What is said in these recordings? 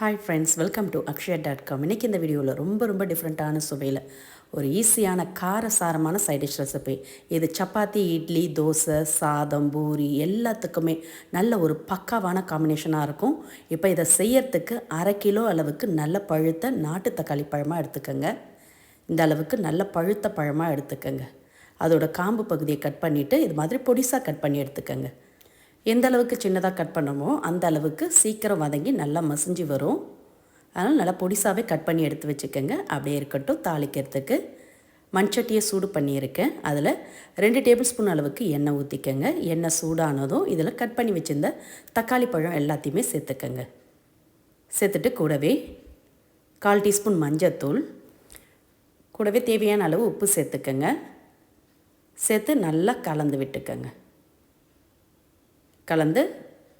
Hi friends welcome to Akshaya dot com இன்றைக்கி இந்த வீடியோவில் ரொம்ப ரொம்ப டிஃப்ரெண்ட்டான சுவையில் ஒரு ஈஸியான காரசாரமான சைட் டிஷ் ரெசிபி இது சப்பாத்தி இட்லி தோசை சாதம் பூரி எல்லாத்துக்குமே நல்ல ஒரு பக்காவான காம்பினேஷனாக இருக்கும். இப்போ இதை செய்யறதுக்கு அரை கிலோ அளவுக்கு நல்ல பழுத்த நாட்டு தக்காளி பழமாக எடுத்துக்கோங்க. இந்த அளவுக்கு நல்ல பழுத்த பழமாக எடுத்துக்கோங்க. அதோட காம்பு பகுதியை கட் பண்ணிவிட்டு இது மாதிரி பொடிசாக கட் பண்ணி எடுத்துக்கோங்க. எந்த அளவுக்கு சின்னதாக கட் பண்ணுமோ அந்த அளவுக்கு சீக்கிரம் வதங்கி நல்லா மசிஞ்சு வரும். அதனால் நல்லா பொடிசாகவே கட் பண்ணி எடுத்து வச்சுக்கோங்க. அப்படியே இருக்கட்டும். தாளிக்கிறதுக்கு மண்சட்டியை சூடு பண்ணியிருக்கேன். அதில் ரெண்டு டேபிள் ஸ்பூன் அளவுக்கு எண்ணெய் ஊற்றிக்கங்க எண்ணெய் சூடானதும் இதில் கட் பண்ணி வச்சுருந்த தக்காளி பழம் எல்லாத்தையுமே சேர்த்துக்கங்க. சேர்த்துட்டு கூடவே கால் டீஸ்பூன் மஞ்சத்தூள். கூடவே தேவையான அளவு உப்பு சேர்த்துக்கங்க. சேர்த்து நல்லா கலந்து விட்டுக்கங்க. கலந்து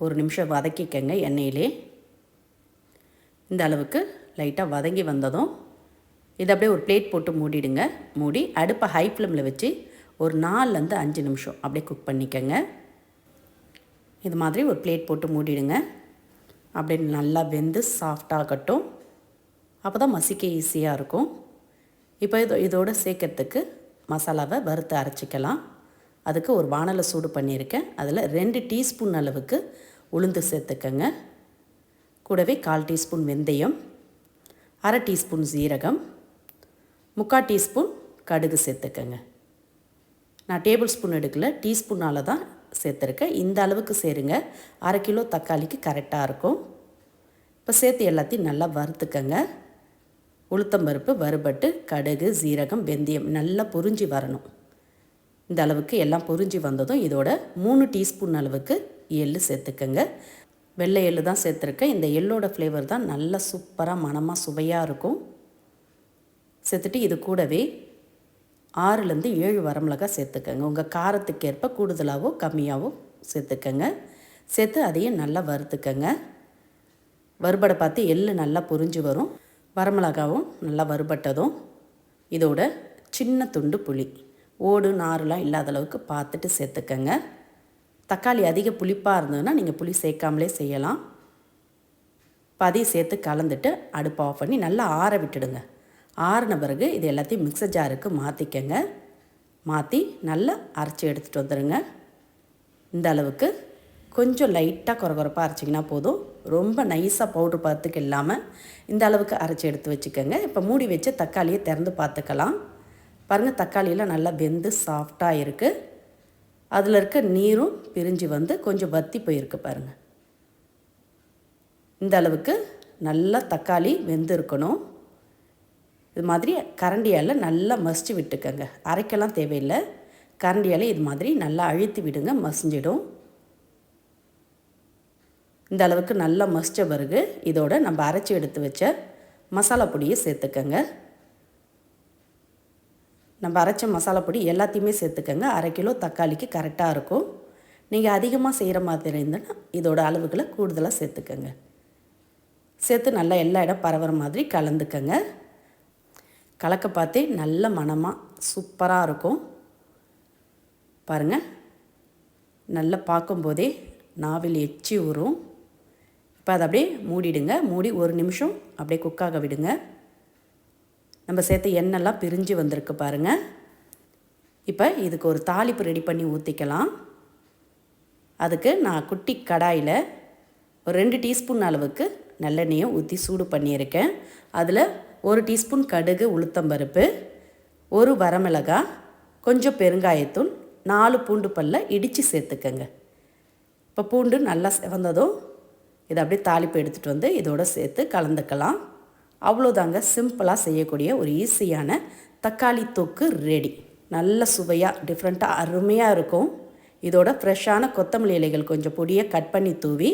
ஒரு நிமிஷம் வதக்கிக்கங்க எண்ணெயிலே. இந்த அளவுக்கு லைட்டாக வதங்கி வந்ததும் இதை அப்படியே ஒரு பிளேட் போட்டு மூடிடுங்க. மூடி அடுப்பை ஹை ஃப்ளேமில் வச்சு ஒரு நாலுலேருந்து அஞ்சு நிமிஷம் அப்படியே குக் பண்ணிக்கோங்க. இது மாதிரி ஒரு பிளேட் போட்டு மூடிடுங்க. அப்படியே நல்லா வெந்து சாஃப்டாகட்டும் அப்போ தான் மசிக்க ஈஸியாக இருக்கும். இப்போ இதோ இதோடு சேர்க்கறதுக்கு மசாலாவை வறுத்து அரைச்சிக்கலாம். அதுக்கு ஒரு வானலை சூடு பண்ணியிருக்கேன். அதில் ரெண்டு டீஸ்பூன் அளவுக்கு உளுந்து சேர்த்துக்கங்க. கூடவே கால் டீஸ்பூன் வெந்தயம் அரை டீஸ்பூன் சீரகம் முக்கால் டீஸ்பூன் கடுகு சேர்த்துக்கங்க. நான் டேபிள் ஸ்பூன் எடுக்கல டீஸ்பூனால் தான் சேர்த்துருக்கேன். இந்த அளவுக்கு சேருங்க. அரை கிலோ தக்காளிக்கு கரெக்டாக இருக்கும். இப்போ சேர்த்து எல்லாத்தையும் நல்லா வறுத்துக்கங்க. உளுத்தம்பருப்பு வறுபட்டு கடுகு சீரகம் வெந்தயம் நல்லா பொறிஞ்சி வரணும். இந்த அளவுக்கு எல்லாம் பொரிஞ்சு வந்ததும் இதோட மூணு டீஸ்பூன் அளவுக்கு எள்ளு சேர்த்துக்கங்க. வெள்ளை எள்ளு தான் சேர்த்துருக்கேன். இந்த எள்ளோட ஃப்ளேவர் தான் நல்லா சூப்பராக மனமாக சுவையாக இருக்கும். சேர்த்துட்டு இது கூடவே ஆறுலேருந்து ஏழு வரமிளகாய் சேர்த்துக்கங்க. உங்கள் காரத்துக்கு ஏற்ப கூடுதலாகவோ கம்மியாகவோ சேர்த்துக்கங்க. சேர்த்து அதையும் நல்லா வறுத்துக்கங்க. வறுபடை பார்த்து எள்ளு நல்லா பொரிஞ்சு வரும். வரமிளகாவும் நல்லா வறுபட்டதும் இதோட சின்ன துண்டு புளி. ஓடு நாருலாம் இல்லாத அளவுக்கு பார்த்துட்டு சேர்த்துக்கங்க. தக்காளி அதிக புளிப்பாக இருந்ததுன்னா நீங்கள் புளி சேர்க்காமலே செய்யலாம். பதி சேர்த்து கலந்துட்டு அடுப்பை ஆஃப் பண்ணி நல்லா ஆற விட்டுடுங்க. ஆறின பிறகு இது எல்லாத்தையும் மிக்சர் ஜாருக்கு மாற்றிக்கங்க மாற்றி நல்லா அரைச்சி எடுத்துகிட்டு வந்துடுங்க இந்த அளவுக்கு கொஞ்சம் லைட்டாக குறகுறப்பாக அரைச்சிங்கன்னா போதும். ரொம்ப நைஸாக பவுட்ரு பார்த்துக்கு இல்லாமல் இந்த அளவுக்கு அரைச்சி எடுத்து வச்சுக்கோங்க. இப்போ மூடி வச்சு தக்காளியை திறந்து பார்த்துக்கலாம். பாருங்கள் தக்காளியெல்லாம் நல்லா வெந்து சாஃப்டாக இருக்குது அதில் இருக்க நீரும் பிரிஞ்சு வந்து கொஞ்சம் வத்தி போயிருக்கு பாருங்கள் இந்த அளவுக்கு நல்லா தக்காளி வெந்து இருக்கணும் இது மாதிரி கரண்டியால் நல்லா மசிச்சு விட்டுக்கங்க. அரைக்கலாம் தேவையில்லை. கரண்டியால் இது மாதிரி நல்லா அழுத்தி விடுங்க மசிஞ்சிடும். இந்த அளவுக்கு நல்லா மசித்த பிறகு இதோட நம்ம அரைச்சி எடுத்து வச்ச மசாலா பொடியை சேர்த்துக்கங்க. நம்ம அரைச்ச மசாலா பொடி எல்லாத்தையுமே சேர்த்துக்கோங்க. அரை கிலோ தக்காளிக்கு கரெக்டாக இருக்கும். நீங்கள் அதிகமாக செய்கிற மாதிரி இருந்ததுன்னா இதோட அளவுகளை கூடுதலாக சேர்த்துக்கோங்க. சேர்த்து நல்லா எல்லா இடம் பரவுற மாதிரி கலந்துக்கங்க. கலக்க பார்த்தே நல்ல மனமாக சூப்பராக இருக்கும். பாருங்கள் நல்லா பார்க்கும்போதே நாவில் எச்சி ஊறும். இப்போ அதை அப்படியே மூடிடுங்க. மூடி ஒரு நிமிஷம் அப்படியே குக்காக விடுங்க. நம்ம சேர்த்த எண்ணெய்லாம் பிரிஞ்சு வந்திருக்கு பாருங்கள் இப்போ இதுக்கு ஒரு தாளிப்பு ரெடி பண்ணி ஊற்றிக்கலாம் அதுக்கு நான் குட்டி கடாயில் ஒரு ரெண்டு டீஸ்பூன் அளவுக்கு நல்லெண்ணெயை ஊற்றி சூடு பண்ணியிருக்கேன். அதில் ஒரு டீஸ்பூன் கடுகு உளுத்தம்பருப்பு ஒரு வரமிளகாய் கொஞ்சம் பெருங்காயத்தூள் நாலு பூண்டு பல்ல இடித்து சேர்த்துக்கங்க. இப்போ பூண்டு நல்லா செவந்ததும் இதை அப்படியே தாளிப்பு எடுத்துகிட்டு வந்து இதோட சேர்த்து கலந்துக்கலாம். அவ்வளோதாங்க சிம்பிளாக செய்யக்கூடிய ஒரு ஈஸியான தக்காளி தொக்கு ரெடி. நல்ல சுவையாக டிஃப்ரெண்ட்டாக அருமையாக இருக்கும். இதோட ஃப்ரெஷ்ஷான கொத்தமல்லி இலைகள் கொஞ்சம் பொடியை கட் பண்ணி தூவி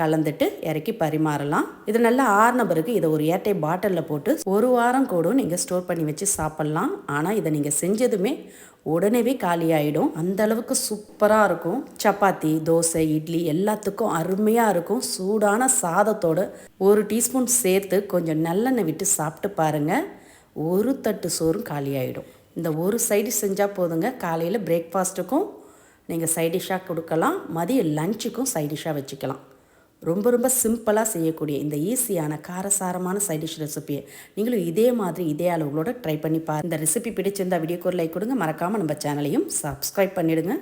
கலந்துட்டு இறக்கி பரிமாறலாம். இது நல்லா ஆறின பிறகு இதை ஒரு ஏட்டை பாட்டிலில் போட்டு ஒரு வாரம் கூட நீங்கள் ஸ்டோர் பண்ணி வச்சு சாப்பிட்லாம். ஆனால் இதை நீங்கள் செஞ்சதுமே உடனேவே காலியாகிடும் அந்த அளவுக்கு சூப்பராக இருக்கும். சப்பாத்தி தோசை இட்லி எல்லாத்துக்கும் அருமையாக இருக்கும். சூடான சாதத்தோடு ஒரு டீஸ்பூன் சேர்த்து கொஞ்சம் நல்லெண்ணெய் விட்டு சாப்பிட்டு பாருங்கள் ஒரு தட்டு சோறும் காலியாகிடும் இந்த ஒரு சைடு செஞ்சால் போதுங்க. காலையில் பிரேக்ஃபாஸ்ட்டுக்கும் நீங்கள் சைடிஷ்ஷாக கொடுக்கலாம். மதியம் லஞ்சுக்கும் சைடிஷ்ஷாக வச்சுக்கலாம். ரொம்ப ரொம்ப சிம்பிளாக செய்யக்கூடிய இந்த ஈஸியான காரசாரமான சைடிஷ் ரெசிபியை நீங்களும் இதே மாதிரி இதே அளவுகளோட ட்ரை பண்ணி பாருங்கள் இந்த ரெசிபி பிடிச்சிருந்தா வீடியோக்கு ஒரு லைக் கொடுங்க. மறக்காமல் நம்ம சேனலையும் சப்ஸ்கிரைப் பண்ணிவிடுங்க